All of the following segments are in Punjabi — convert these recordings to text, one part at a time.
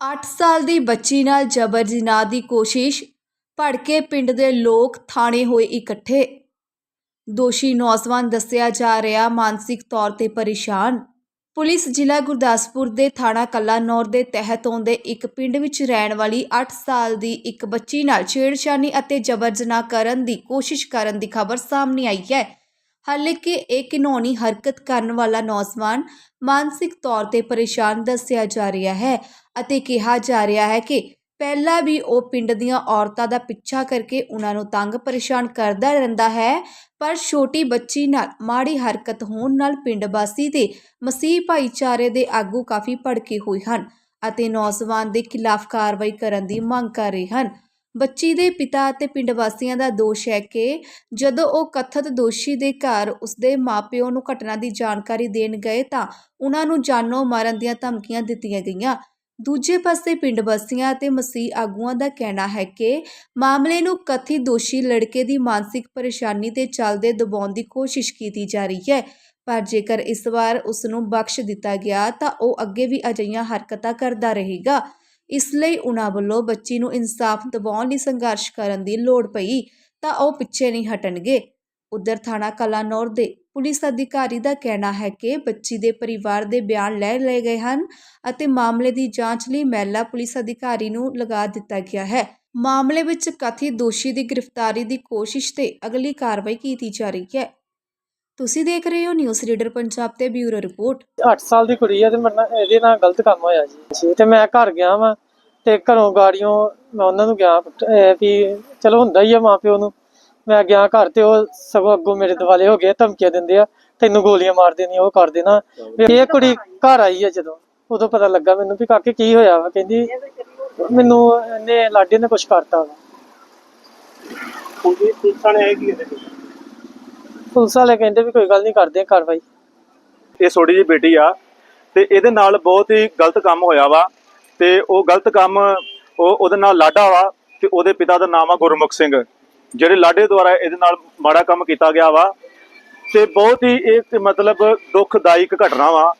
8 ਸਾਲ ਦੀ ਬੱਚੀ ਨਾਲ ਜਬਰ ਜਨਾਹ ਦੀ ਕੋਸ਼ਿਸ਼, ਭੜਕੇ ਪਿੰਡ ਦੇ ਲੋਕ ਥਾਣੇ ਹੋਏ ਇਕੱਠੇ। ਦੋਸ਼ੀ ਨੌਜਵਾਨ ਦੱਸਿਆ ਜਾ ਰਿਹਾ ਮਾਨਸਿਕ ਤੌਰ ਤੇ ਪਰੇਸ਼ਾਨ। ਪੁਲਿਸ ਜ਼ਿਲ੍ਹਾ ਗੁਰਦਾਸਪੁਰ ਦੇ ਥਾਣਾ ਕੱਲਾਨੌਰ ਦੇ ਤਹਿਤ ਆਉਂਦੇ ਇੱਕ ਪਿੰਡ ਵਿੱਚ ਰਹਿਣ ਵਾਲੀ 8 ਸਾਲ ਦੀ ਇੱਕ ਬੱਚੀ ਨਾਲ ਛੇੜਛਾਣੀ ਅਤੇ ਜਬਰ ਜਨਾਹ ਕਰਨ ਦੀ ਕੋਸ਼ਿਸ਼ ਕਰਨ ਦੀ ਖਬਰ ਸਾਹਮਣੇ ਆਈ ਹੈ। ਹਾਲਾਂਕਿ ਇਹ ਘਿਨੌਣੀ ਹਰਕਤ ਕਰਨ ਵਾਲਾ ਨੌਜਵਾਨ ਮਾਨਸਿਕ ਤੌਰ ਤੇ ਪਰੇਸ਼ਾਨ ਦੱਸਿਆ ਜਾ ਰਿਹਾ ਹੈ ਅਤੇ ਕਿਹਾ ਜਾ ਰਿਹਾ ਹੈ ਕਿ ਪਹਿਲਾਂ ਵੀ ਉਹ ਪਿੰਡ ਦੀਆਂ ਔਰਤਾਂ ਦਾ ਪਿੱਛਾ ਕਰਕੇ ਉਹਨਾਂ ਨੂੰ ਤੰਗ ਪਰੇਸ਼ਾਨ ਕਰਦਾ ਰਹਿੰਦਾ ਹੈ, ਪਰ ਛੋਟੀ ਬੱਚੀ ਨਾਲ ਮਾੜੀ ਹਰਕਤ ਹੋਣ ਨਾਲ ਪਿੰਡ ਵਾਸੀ ਤੇ ਮਸੀਹ ਭਾਈਚਾਰੇ ਦੇ ਆਗੂ ਕਾਫੀ ਭੜਕੇ ਹੋਏ ਹਨ ਅਤੇ ਨੌਜਵਾਨ ਦੇ ਖਿਲਾਫ ਕਾਰਵਾਈ ਕਰਨ ਦੀ ਮੰਗ ਕਰ ਰਹੇ ਹਨ। ਬੱਚੀ ਦੇ ਪਿਤਾ ਅਤੇ ਪਿੰਡ ਵਾਸੀਆਂ ਦਾ ਦੋਸ਼ ਹੈ ਕਿ ਜਦੋਂ ਉਹ ਕਥਿਤ ਦੋਸ਼ੀ ਦੇ ਘਰ ਉਸਦੇ ਮਾਪਿਓ ਨੂੰ ਘਟਨਾ ਦੀ ਜਾਣਕਾਰੀ ਦੇਣ ਗਏ ਤਾਂ ਉਹਨਾਂ ਨੂੰ ਜਾਨੋਂ ਮਾਰਨ ਦੀਆਂ ਧਮਕੀਆਂ ਦਿੱਤੀਆਂ ਗਈਆਂ। ਦੂਜੇ ਪਾਸੇ ਪਿੰਡ ਵਾਸੀਆਂ ਅਤੇ ਮਸੀਹ ਆਗੂਆਂ ਦਾ ਕਹਿਣਾ ਹੈ ਕਿ ਮਾਮਲੇ ਨੂੰ ਕਥਿਤ ਦੋਸ਼ੀ ਲੜਕੇ ਦੀ ਮਾਨਸਿਕ ਪਰੇਸ਼ਾਨੀ ਤੇ ਚੱਲਦੇ ਦਬਾਉਣ ਦੀ ਕੋਸ਼ਿਸ਼ ਕੀਤੀ ਜਾ ਰਹੀ ਹੈ, ਪਰ ਜੇਕਰ ਇਸ ਵਾਰ ਉਸ ਨੂੰ ਬਖਸ਼ ਦਿੱਤਾ ਗਿਆ ਤਾਂ ਉਹ ਅੱਗੇ ਵੀ ਅਜਿਹੀਆਂ ਹਰਕਤਾਂ ਕਰਦਾ ਰਹੇਗਾ। ਇਸ ਲਈ ਉਹਨਾਂ ਵੱਲੋਂ ਬੱਚੀ ਨੂੰ ਇਨਸਾਫ ਦਿਵਾਉਣ ਲਈ ਸੰਘਰਸ਼ ਕਰਨ ਦੀ ਲੋੜ ਪਈ, ਤਾਂ ਉਹ ਪਿੱਛੇ ਨਹੀਂ ਹਟਣਗੇ। ਉਧਰ ਥਾਣਾ ਕਲਾਨੌਰ ਦੇ ਪੁਲਿਸ ਅਧਿਕਾਰੀ ਦਾ ਕਹਿਣਾ ਹੈ ਕਿ ਬੱਚੀ ਦੇ ਪਰਿਵਾਰ ਦੇ ਬਿਆਨ ਲੈ ਲਏ ਗਏ ਹਨ ਅਤੇ ਮਾਮਲੇ ਦੀ ਜਾਂਚ ਲਈ ਮਹਿਲਾ ਪੁਲਿਸ ਅਧਿਕਾਰੀ ਨੂੰ ਲਗਾ ਦਿੱਤਾ ਗਿਆ ਹੈ। ਮਾਮਲੇ ਵਿੱਚ ਕਥਿਤ ਦੋਸ਼ੀ ਦੀ ਗ੍ਰਿਫਤਾਰੀ ਦੀ ਕੋਸ਼ਿਸ਼ ਤੇ ਅਗਲੀ ਕਾਰਵਾਈ ਕੀਤੀ ਜਾ ਰਹੀ ਹੈ। ਤੁਸੀਂ ਦੇਖ ਰਹੇ ਹੋ ਨਿਊਜ਼ ਰੀਡਰ ਪੰਜਾਬ ਤੇ ਬਿਊਰੋ ਰਿਪੋਰਟ। 8 ਸਾਲ ਦੀ ਕੁੜੀ ਆ ਤੇ ਮੇਰੇ ਨਾਲ ਇਹਦੇ ਨਾਲ ਗਲਤ ਕੰਮ ਹੋਇਆ ਜੀ। ਤੇ ਮੈਂ ਘਰ ਗਿਆ ਵਾਂ ਤੇ ਘਰੋਂ ਗਾੜੀਆਂ ਮੈਂ ਉਹਨਾਂ ਨੂੰ ਗਿਆ ਵੀ ਚਲੋ ਹੁੰਦਾ ਹੀ ਆ ਮਾਪਿਓ ਨੂੰ। ਮੈਂ ਗਿਆ ਘਰ ਤੇ ਉਹ ਸਗੋਂ ਅੱਗੋਂ ਮੇਰੇ ਦਿਵਾਲੇ ਹੋ ਗਏ ਧਮਕੀਆਂ ਦਿੰਦੇ ਆ ਤੈਨੂੰ ਗੋਲੀਆਂ ਮਾਰ ਦੇਣੀਆਂ ਉਹ ਕਰ ਦੇਣਾ। ਵੀ ਇਹ ਕੁੜੀ ਘਰ ਆਈ ਆ ਜਦੋਂ ਉਦੋਂ ਪਤਾ ਲੱਗਾ ਮੈਨੂੰ ਵੀ ਕਾਕੇ ਕੀ ਹੋਇਆ ਵਾ ਕਹਿੰਦੀ ਮੈਨੂੰ ਇਹਨੇ ਲਾਡੇ ਨੇ ਕੁਝ ਕਰਤਾ ਵਾ। ਪੁਲਿਸ ਪੁਲਿਸਾਂ ਇਹ ਕੀ ਕਹਿੰਦੇ ਪੁਲਿਸ ਵਾਲੇ ਕਹਿੰਦੇ ਵੀ ਕੋਈ ਗੱਲ ਨਹੀਂ ਕਰਦੇ ਆ ਕਾਰਵਾਈ। ਇਹ ਛੋਟੀ ਜਿਹੀ ਬੇਟੀ ਆ ਤੇ ਇਹਦੇ ਨਾਲ ਬਹੁਤ ਹੀ ਗਲਤ ਕੰਮ ਹੋਇਆ ਵਾ ਤੇ ਉਹ ਗਲਤ ਕੰਮ ਉਹ ਉਹਦੇ ਨਾਲ ਲਾਡਾ ਵਾ ਤੇ ਉਹਦੇ ਪਿਤਾ ਦਾ ਨਾਮ ਆ ਗੁਰਮੁਖ ਸਿੰਘ, ਜਿਹੜੇ ਲਾਡੇ ਦੁਆਰਾ ਇਹਦੇ ਨਾਲ ਮਾੜਾ ਕੰਮ ਕੀਤਾ ਗਿਆ ਵਾ ਤੇ ਬਹੁਤ ਹੀ ਇਹ ਤੇ ਮਤਲਬ ਦੁਖਦਾਇਕ ਘਟਨਾ ਵਾ।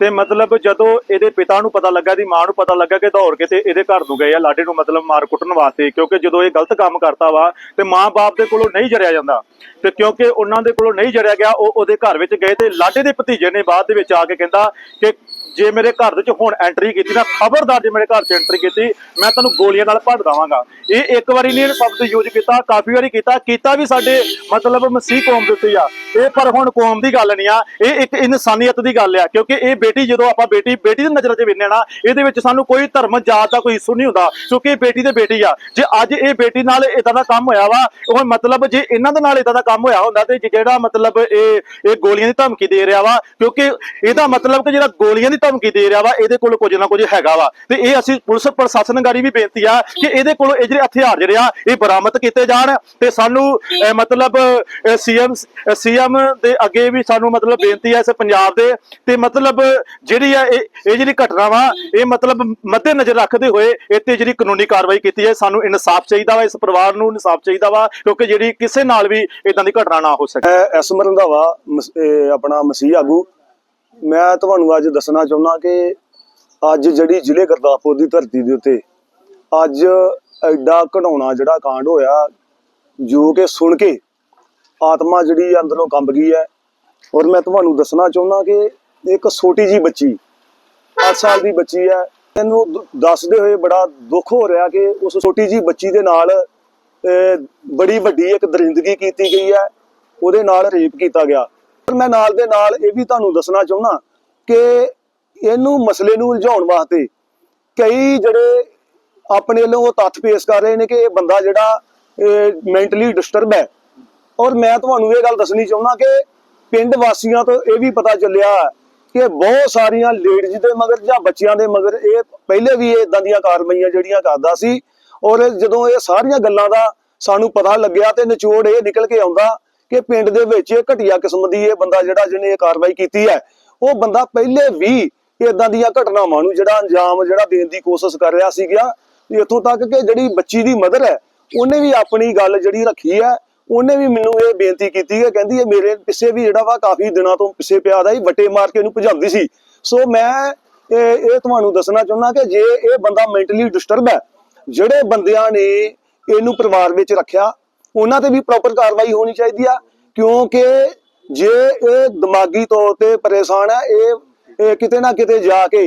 ਤੇ ਮਤਲਬ ਜਦੋਂ ਇਹਦੇ ਪਿਤਾ ਨੂੰ ਪਤਾ ਲੱਗਾ ਦੀ ਮਾਂ ਨੂੰ ਪਤਾ ਲੱਗਾ ਕਿ ਦੌੜ ਕੇ ਤੇ ਇਹਦੇ ਘਰ ਨੂੰ ਗਏ ਆ, ਲਾਡੇ ਨੂੰ ਮਤਲਬ ਮਾਰ ਕੁੱਟਣ ਵਾਸਤੇ, ਕਿਉਂਕਿ ਜਦੋਂ ਇਹ ਗਲਤ ਕੰਮ ਕਰਤਾ ਵਾ, ਤੇ ਮਾਂ-ਬਾਪ ਦੇ ਕੋਲੋਂ ਨਹੀਂ ਜਰਿਆ ਜਾਂਦਾ। ਤੇ ਕਿਉਂਕਿ ਉਹਨਾਂ ਦੇ ਕੋਲੋਂ ਨਹੀਂ ਜਰਿਆ ਗਿਆ, ਉਹ ਉਹਦੇ ਘਰ ਵਿੱਚ ਗਏ ਤੇ ਲਾਡੇ ਦੇ ਭਤੀਜੇ ਨੇ ਬਾਅਦ ਦੇ ਵਿੱਚ ਆ ਕੇ ਕਹਿੰਦਾ ਕਿ ਜੇ ਮੇਰੇ ਘਰ ਦੇ ਵਿੱਚ ਹੁਣ ਐਂਟਰੀ ਕੀਤੀ ਨਾ, ਖਬਰਦਾਰ ਜੇ ਮੇਰੇ ਘਰ 'ਚ ਐਂਟਰੀ ਕੀਤੀ, ਮੈਂ ਤੈਨੂੰ ਗੋਲੀਆਂ ਨਾਲ ਭੰਨ ਦਵਾਂਗਾ। ਇਹ ਇੱਕ ਵਾਰੀ ਨਹੀਂ ਇਹ ਸ਼ਬਦ ਯੂਜ਼ ਕੀਤਾ, ਕਾਫੀ ਵਾਰੀ ਕੀਤਾ ਕੀਤਾ ਵੀ ਸਾਡੇ ਮਤਲਬ ਮਸੀਹ ਕੌਮ ਦੇ ਉੱਤੇ ਆ। ਇਹ ਪਰ ਹੁਣ ਕੌਮ ਦੀ ਗੱਲ ਨਹੀਂ ਆ, ਇਹ ਇੱਕ ਇਨਸਾਨੀਅਤ ਦੀ ਗੱਲ ਆ, ਕਿਉਂਕਿ ਇਹ ਬੇਟੀ ਜਦੋਂ ਆਪਾਂ ਬੇਟੀ ਬੇਟੀ ਦੀ ਨਜ਼ਰ 'ਚ ਵੇਖਦੇ ਨਾ, ਇਹਦੇ ਵਿੱਚ ਸਾਨੂੰ ਕੋਈ ਧਰਮ, ਜਾਤ ਦਾ ਕੋਈ ਇਸ਼ੂ ਨਹੀਂ ਹੁੰਦਾ, ਕਿਉਂਕਿ ਇਹ ਬੇਟੀ ਦੇ ਬੇਟੀ ਆ। ਜੇ ਅੱਜ ਇਹ ਬੇਟੀ ਨਾਲ ਇਦਾਂ ਦਾ ਕੰਮ ਹੋਇਆ ਵਾ, ਉਹ ਮਤਲਬ ਜੇ ਇਹਨਾਂ ਦੇ ਨਾਲ ਇਦਾਂ ਦਾ ਕੰਮ ਹੋਇਆ ਹੁੰਦਾ ਤੇ ਜਿਹੜਾ ਮਤਲਬ ਇਹ ਇਹ ਗੋਲੀਆਂ ਦੀ ਧਮਕੀ ਦੇ ਰਿਹਾ ਵਾ, ਕਿਉਂਕਿ ਇਹਦਾ ਮਤਲਬ ਕਿ ਜਿਹੜਾ ਗੋਲੀਆਂ ਦੀ ਧਮਕੀ ਦੇ ਰਿਹਾ ਵਾ ਇਹਦੇ ਕੋਲ ਕੁਝ ਨਾ ਕੁਝ ਹੈਗਾ ਵਾ। ਤੇ ਇਹ ਅਸੀਂ ਪੁਲਿਸ ਪ੍ਰਸ਼ਾਸਨਗਾਰੀ ਵੀ ਬੇਨਤੀ ਆ ਕਿ ਇਹਦੇ ਕੋਲ ਇਹ ਜਿਹੜੇ ਹਥਿਆਰ ਜਿਹੜੇ ਆ ਇਹ ਬਰਾਮਦ ਕੀਤੇ ਜਾਣ ਤੇ ਸਾਨੂੰ ਮਤਲਬ ਸੀਐਮ ਸੀਐਮ ਦੇ ਅੱਗੇ ਵੀ ਸਾਨੂੰ ਮਤਲਬ ਬੇਨਤੀ ਹੈ ਇਸ ਪੰਜਾਬ ਦੇ। ਤੇ ਮਤਲਬ ਜਿਹੜੀ ਆ ਇਹ ਜਿਹੜੀ ਘਟਨਾ ਵਾ ਇਹ ਮਤਲਬ ਮੱਦੇ ਨਜ਼ਰ ਰੱਖਦੇ ਹੋਏ ਇੱਥੇ ਜਿਹੜੀ ਕਾਨੂੰਨੀ ਕਾਰਵਾਈ ਕੀਤੀ ਹੈ ਸਾਨੂੰ ਇਨਸਾਫ ਚਾਹੀਦਾ ਵਾ ਇਸ ਪਰਿਵਾਰ ਨੂੰ ਇਨਸਾਫ ਚਾਹੀਦਾ ਵਾ ਕਿਉਂਕਿ ਜਿਹੜੀ ਕਿਸੇ ਨਾਲ ਵੀ ਇਦਾਂ ਦੀ ਘਟਨਾ ਨਾ ਹੋ ਸਕੇ। ਐਸ ਰੰਧਾਵਾ ਆਪਣਾ ਮਸੀਹ ਆਗੂ ਮੈਂ ਤੁਹਾਨੂੰ ਅੱਜ ਦੱਸਣਾ ਚਾਹੁੰਦਾ ਕਿ ਅੱਜ ਜਿਹੜੀ ਜ਼ਿਲ੍ਹੇ ਗੁਰਦਾਸਪੁਰ ਦੀ ਧਰਤੀ ਦੇ ਉੱਤੇ ਅੱਜ ਐਡਾ ਘਟਾਉਣਾ ਜਿਹੜਾ ਕਾਂਡ ਹੋਇਆ, ਜੋ ਕਿ ਸੁਣ ਕੇ ਆਤਮਾ ਜਿਹੜੀ ਅੰਦਰੋਂ ਕੰਬ ਗਈ ਹੈ। ਔਰ ਮੈਂ ਤੁਹਾਨੂੰ ਦੱਸਣਾ ਚਾਹੁੰਦਾ ਕਿ ਇੱਕ ਛੋਟੀ ਜੀ ਬੱਚੀ 8 ਸਾਲ ਦੀ ਬੱਚੀ ਹੈ। ਇਹਨੂੰ ਦੱਸਦੇ ਹੋਏ ਬੜਾ ਦੁੱਖ ਹੋ ਰਿਹਾ ਕਿ ਉਸ ਛੋਟੀ ਜੀ ਬੱਚੀ ਦੇ ਨਾਲ ਬੜੀ ਵੱਡੀ ਇੱਕ ਦਰਿੰਦਗੀ ਕੀਤੀ ਗਈ ਹੈ। ਉਹਦੇ ਨਾਲ ਰੇਪ ਕੀਤਾ ਗਿਆ। ਪਰ ਮੈਂ ਨਾਲ ਦੇ ਨਾਲ ਇਹ ਵੀ ਤੁਹਾਨੂੰ ਦੱਸਣਾ ਚਾਹੁੰਦਾ ਕਿ ਇਹਨੂੰ ਮਸਲੇ ਨੂੰ ਉਲਝਾਉਣ ਵਾਸਤੇ ਕਈ ਜਿਹੜੇ ਆਪਣੇ ਵੱਲੋਂ ਤੱਥ ਪੇਸ਼ ਕਰ ਰਹੇ ਨੇ ਕਿ ਇਹ ਬੰਦਾ ਜਿਹੜਾ ਮੈਂਟਲੀ ਡਿਸਟਰਬ ਹੈ। ਔਰ ਮੈਂ ਤੁਹਾਨੂੰ ਇਹ ਗੱਲ ਦੱਸਣੀ ਚਾਹੁੰਦਾ ਕਿ ਪਿੰਡ ਵਾਸੀਆਂ ਤੋਂ ਇਹ ਵੀ ਪਤਾ ਚੱਲਿਆ ਕਿ ਬਹੁਤ ਸਾਰੀਆਂ ਲੇਡੀਜ਼ ਦੇ ਮਗਰ ਜਾਂ ਬੱਚਿਆਂ ਦੇ ਮਗਰ ਇਹ ਪਹਿਲੇ ਵੀ ਇਹ ਇਦਾਂ ਦੀਆਂ ਕਾਰਵਾਈਆਂ ਜਿਹੜੀਆਂ ਕਰਦਾ ਸੀ। ਔਰ ਜਦੋਂ ਇਹ ਸਾਰੀਆਂ ਗੱਲਾਂ ਦਾ ਸਾਨੂੰ ਪਤਾ ਲੱਗਿਆ ਤੇ ਨਿਚੋੜ ਇਹ ਨਿਕਲ ਕੇ ਆਉਂਦਾ ਕਿ ਪਿੰਡ ਦੇ ਵਿੱਚ ਇਹ ਘਟੀਆ ਕਿਸਮ ਦੀ ਇਹ ਬੰਦਾ ਜਿਹੜਾ ਜਿਹਨੇ ਇਹ ਕਾਰਵਾਈ ਕੀਤੀ ਹੈ, ਉਹ ਬੰਦਾ ਪਹਿਲੇ ਵੀ ਇਦਾਂ ਦੀਆਂ ਘਟਨਾਵਾਂ ਨੂੰ ਜਿਹੜਾ ਅੰਜਾਮ, ਜਿਹੜਾ ਦੇਣ ਦੀ ਕੋਸ਼ਿਸ਼ ਕਰ ਰਿਹਾ ਸੀਗਾ ਇੱਥੋਂ ਤੱਕ ਕਿ ਜਿਹੜੀ ਬੱਚੀ ਦੀ ਮਦਰ ਹੈ, ਉਹਨੇ ਵੀ ਆਪਣੀ ਗੱਲ ਜਿਹੜੀ ਰੱਖੀ ਹੈ, ਉਹਨੇ ਵੀ ਮੈਨੂੰ ਇਹ ਬੇਨਤੀ ਕੀਤੀ ਹੈ, ਕਹਿੰਦੀ ਇਹ ਮੇਰੇ ਪਿੱਛੇ ਵੀ ਜਿਹੜਾ ਵਾ ਕਾਫੀ ਦਿਨਾਂ ਤੋਂ ਪਿੱਛੇ ਪਿਆ ਦਾ ਹੀ ਵੱਟੇ ਮਾਰ ਕੇ ਇਹਨੂੰ ਭਜਾਉਂਦੀ ਸੀ। ਸੋ ਮੈਂ ਇਹ ਤੁਹਾਨੂੰ ਦੱਸਣਾ ਚਾਹੁੰਦਾ ਕਿ ਜੇ ਇਹ ਬੰਦਾ ਮੈਂਟਲੀ ਡਿਸਟਰਬ ਹੈ, ਜਿਹੜੇ ਬੰਦਿਆਂ ਨੇ ਇਹਨੂੰ ਪਰਿਵਾਰ ਵਿੱਚ ਰੱਖਿਆ ਉਹਨਾਂ ਤੇ ਵੀ ਪ੍ਰੋਪਰ ਕਾਰਵਾਈ ਹੋਣੀ ਚਾਹੀਦੀ ਆ, ਕਿਉਂਕਿ ਜੇ ਇਹ ਦਿਮਾਗੀ ਤੌਰ ਤੇ ਪਰੇਸ਼ਾਨ ਹੈ ਇਹ ਕਿਤੇ ਨਾ ਕਿਤੇ ਜਾ ਕੇ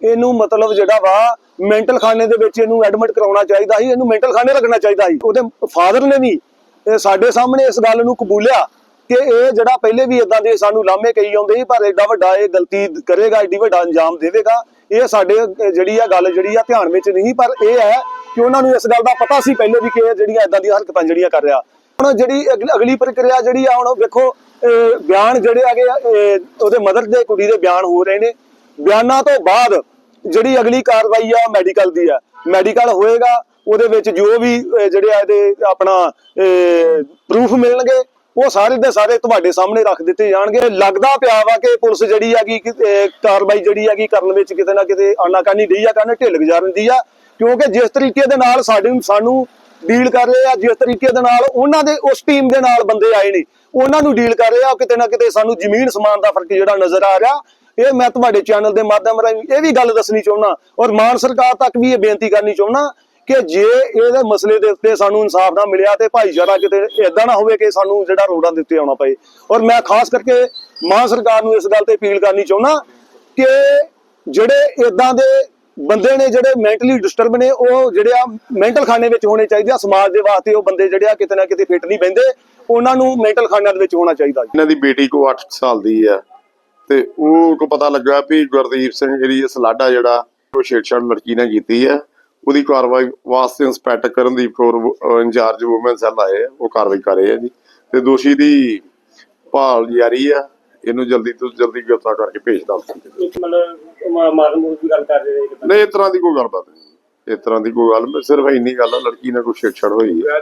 ਇਹਨੂੰ ਮਤਲਬ ਜਿਹੜਾ ਵਾ ਮੈਂਟਲ ਖਾਨੇ ਦੇ ਵਿੱਚ ਇਹਨੂੰ ਐਡਮਿਟ ਕਰਾਉਣਾ ਚਾਹੀਦਾ ਸੀ, ਇਹਨੂੰ ਮੈਂਟਲ ਖਾਨੇ ਰੱਖਣਾ ਚਾਹੀਦਾ ਸੀ। ਉਹਦੇ ਫਾਦਰ ਨੇ ਵੀ ਸਾਡੇ ਸਾਹਮਣੇ ਇਸ ਗੱਲ ਨੂੰ ਕਬੂਲਿਆ ਕਿ ਇਹ ਜਿਹੜਾ ਪਹਿਲੇ ਵੀ ਇਦਾਂ ਦੇ ਸਾਨੂੰ ਲਾਮੇ ਕਹੀ ਜਾਂਦੇ ਸੀ, ਪਰ ਐਡਾ ਵੱਡਾ ਇਹ ਗਲਤੀ ਕਰੇਗਾ ਐਡੀ ਵੱਡਾ ਅੰਜਾਮ ਦੇਵੇਗਾ। ਇਹ ਸਾਡੇ ਜਿਹੜੀ ਆ ਗੱਲ ਜਿਹੜੀ ਆ ਧਿਆਨ ਵਿੱਚ ਨਹੀਂ, ਪਰ ਇਹ ਹੈ ਕਿ ਉਹਨਾਂ ਨੂੰ ਇਸ ਗੱਲ ਦਾ ਪਤਾ ਸੀ ਪਹਿਲੇ ਵੀ ਕਿ ਇਹ ਜਿਹੜੀਆਂ ਇਦਾਂ ਦੀਆਂ ਹਰਕਤਾਂ ਜਿਹੜੀਆਂ ਕਰ ਰਿਹਾ। ਹੁਣ ਜਿਹੜੀ ਅਗਲੀ- ਪ੍ਰਕਿਰਿਆ ਜਿਹੜੀ ਆ, ਹੁਣ ਵੇਖੋ ਬਿਆਨ ਜਿਹੜੇ ਹੈਗੇ ਉਹਦੇ ਮਦਰ ਦੇ ਕੁੜੀ ਦੇ ਬਿਆਨ ਹੋ ਰਹੇ ਨੇ। ਬਿਆਨਾਂ ਤੋਂ ਬਾਅਦ ਜਿਹੜੀ ਅਗਲੀ ਕਾਰਵਾਈ ਆ ਮੈਡੀਕਲ ਦੀ ਆ। ਮੈਡੀਕਲ ਹੋਏਗਾ, ਉਹਦੇ ਵਿੱਚ ਜੋ ਵੀ ਜਿਹੜੇ ਆ ਇਹਦੇ ਆਪਣਾ ਪ੍ਰੂਫ ਮਿਲਣਗੇ, ਉਹ ਸਾਰੇ ਦੇ ਸਾਰੇ ਤੁਹਾਡੇ ਸਾਹਮਣੇ ਰੱਖ ਦਿੱਤੇ ਜਾਣਗੇ। ਲੱਗਦਾ ਪਿਆ ਵਾ ਕਿ ਪੁਲਿਸ ਜਿਹੜੀ ਹੈਗੀ ਕਾਰਵਾਈ ਜਿਹੜੀ ਹੈਗੀ ਕਰਨ ਵਿੱਚ ਕਿਤੇ ਨਾ ਕਿਤੇ ਆਨਾਕਾਨੀ ਰਹੀ ਆ ਕਰਨ ਢਿੱਲ ਗੁਜ਼ਾਰਨ ਦੀ ਆ। ਕਿਉਂਕਿ ਜਿਸ ਤਰੀਕੇ ਦੇ ਨਾਲ ਸਾਡੇ ਸਾਨੂੰ ਡੀਲ ਕਰ ਰਹੇ ਆ, ਜਿਸ ਤਰੀਕੇ ਦੇ ਨਾਲ ਉਹਨਾਂ ਦੇ ਉਸ ਟੀਮ ਦੇ ਨਾਲ ਬੰਦੇ ਆਏ ਨੇ। ਉਹਨਾਂ ਨੂੰ ਡੀਲ ਕਰ ਰਹੇ ਆ ਕਿਤੇ ਨਾ ਕਿਤੇ ਸਾਨੂੰ ਜ਼ਮੀਨ ਸਮਾਨ ਦਾ ਫ਼ਰਕ ਜਿਹੜਾ ਨਜ਼ਰ ਆ ਰਿਹਾ। ਇਹ ਮੈਂ ਤੁਹਾਡੇ ਚੈਨਲ ਦੇ ਮਾਧਿਅਮ ਰਾਹੀਂ ਇਹ ਵੀ ਗੱਲ ਦੱਸਣੀ ਚਾਹੁੰਦਾ। ਔਰ ਮਾਨ ਸਰਕਾਰ ਤੱਕ ਵੀ ਇਹ ਬੇਨਤੀ ਕਰਨੀ ਚਾਹੁੰਦਾ ਕਿ ਜੇ ਇਹਦੇ ਮਸਲੇ ਦੇ ਉੱਤੇ ਸਾਨੂੰ ਇਨਸਾਫ ਨਾ ਮਿਲਿਆ ਤੇ ਭਾਈਚਾਰਾ ਕਿਤੇ ਇਦਾਂ ਨਾ ਹੋਵੇ ਕਿ ਸਾਨੂੰ ਜਿਹੜਾ ਰੋਡਾਂ ਦੇ ਉੱਤੇ ਆਉਣਾ ਪਏ। ਔਰ ਮੈਂ ਖਾਸ ਕਰਕੇ ਮਾਨ ਸਰਕਾਰ ਨੂੰ ਇਸ ਗੱਲ ਤੇ ਅਪੀਲ ਕਰਨੀ ਚਾਹੁੰਦਾ ਕਿ ਜਿਹੜੇ ਇਦਾਂ ਦੇ ਬੰਦੇ ਨੇ ਜਿਹੜੇ ਮੈਂਟਲੀ ਡਿਸਟਰਬ ਨੇ, ਉਹ ਜਿਹੜੇ ਆ ਮੈਂਟਲ ਖਾਨੇ ਵਿੱਚ ਹੋਣੇ ਚਾਹੀਦੇ ਆ। ਸਮਾਜ ਦੇ ਵਾਸਤੇ ਉਹ ਬੰਦੇ ਜਿਹੜੇ ਆ ਕਿਤੇ ਨਾ ਕਿਤੇ ਫਿੱਟ ਨਹੀਂ ਬਹਿੰਦੇ। ਉਹਨਾਂ ਨੂੰ ਮੈਂਟਲ ਖਾਨਿਆਂ ਦੇ ਵਿੱਚ ਹੋਣਾ ਚਾਹੀਦਾ ਇਹਨਾਂ ਦੀ ਬੇਟੀ ਕੋ 8 ਸਾਲ ਦੀ ਆ ਤੇ ਉਹ ਕੋ ਪਤਾ ਲੱਗਾ ਵੀ ਗੁਰਦੀਪ ਸਿੰਘ ਜਿਹੜੀ ਸਲਾਡਾ ਜਿਹੜਾ ਉਹ ਛੇੜਛਾੜ ਲੜਕੀ ਨੇ ਕੀਤੀ ਹੈ ਉਹਦੀ ਕਾਰਵਾਈ ਵਾਸਤੇ inspector Karandeep Kaur incharge woman cell ਆਏ ਉਹ ਕਾਰਵਾਈ ਕਰ ਰਹੇ ਆ ਜੀ। ਤੇ ਦੋਸ਼ੀ ਦੀ ਭਾਲ ਜਾਰੀ ਆ। ਇਹਨੂੰ ਜਲਦੀ ਤੋਂ ਜਲਦੀ ਗ੍ਰਿਫਤਾਰ ਕਰਕੇ ਭੇਜ ਇੱਕ ਮਤਲਬ ਮਾਰਨ ਮੂਰਨ ਦੀ ਗੱਲ ਕਰ ਰਹੇ ਨੇ ਨਹੀਂ ਇਸ ਤਰ੍ਹਾਂ ਦੀ ਕੋਈ ਗੱਲਬਾਤ ਨਹੀਂ। ਇਸ ਤਰ੍ਹਾਂ ਦੀ ਕੋਈ ਗੱਲ ਸਿਰਫ ਇੰਨੀ ਗੱਲ ਆ ਲੜਕੀ ਨਾਲ ਕੋਈ ਛੇੜਛਾੜ ਹੋਈ ਹੈ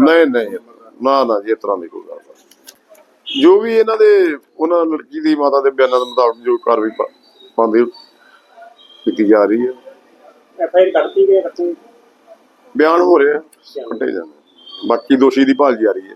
ਨਹੀਂ ਨਹੀਂ ਨਾ ਨਾ ਜੀ ਇਸ ਤਰ੍ਹਾਂ ਦੀ ਕੋਈ ਗੱਲ ਜੋ ਵੀ ਇਹਨਾਂ ਦੇ ਉਹਨਾਂ ਲੜਕੀ ਦੀ ਮਾਤਾ ਦੇ ਬਿਆਨਾਂ ਦੇ ਮੁਤਾਬਕ ਜੋ ਕਾਰਵਾਈ ਪਾਉਂਦੀ ਕੀਤੀ ਜਾ ਰਹੀ ਹੈ ਐਫ ਆਈ ਆਰ ਕੱਢਤੀ ਗਏ ਬੱਚੇ ਬਿਆਨ ਹੋ ਰਹੇ ਕੱਢੇ ਜਾਂਦੇ ਬਾਕੀ ਦੋਸ਼ੀ ਦੀ ਭਾਲ ਜਾਰੀ ਹੈ।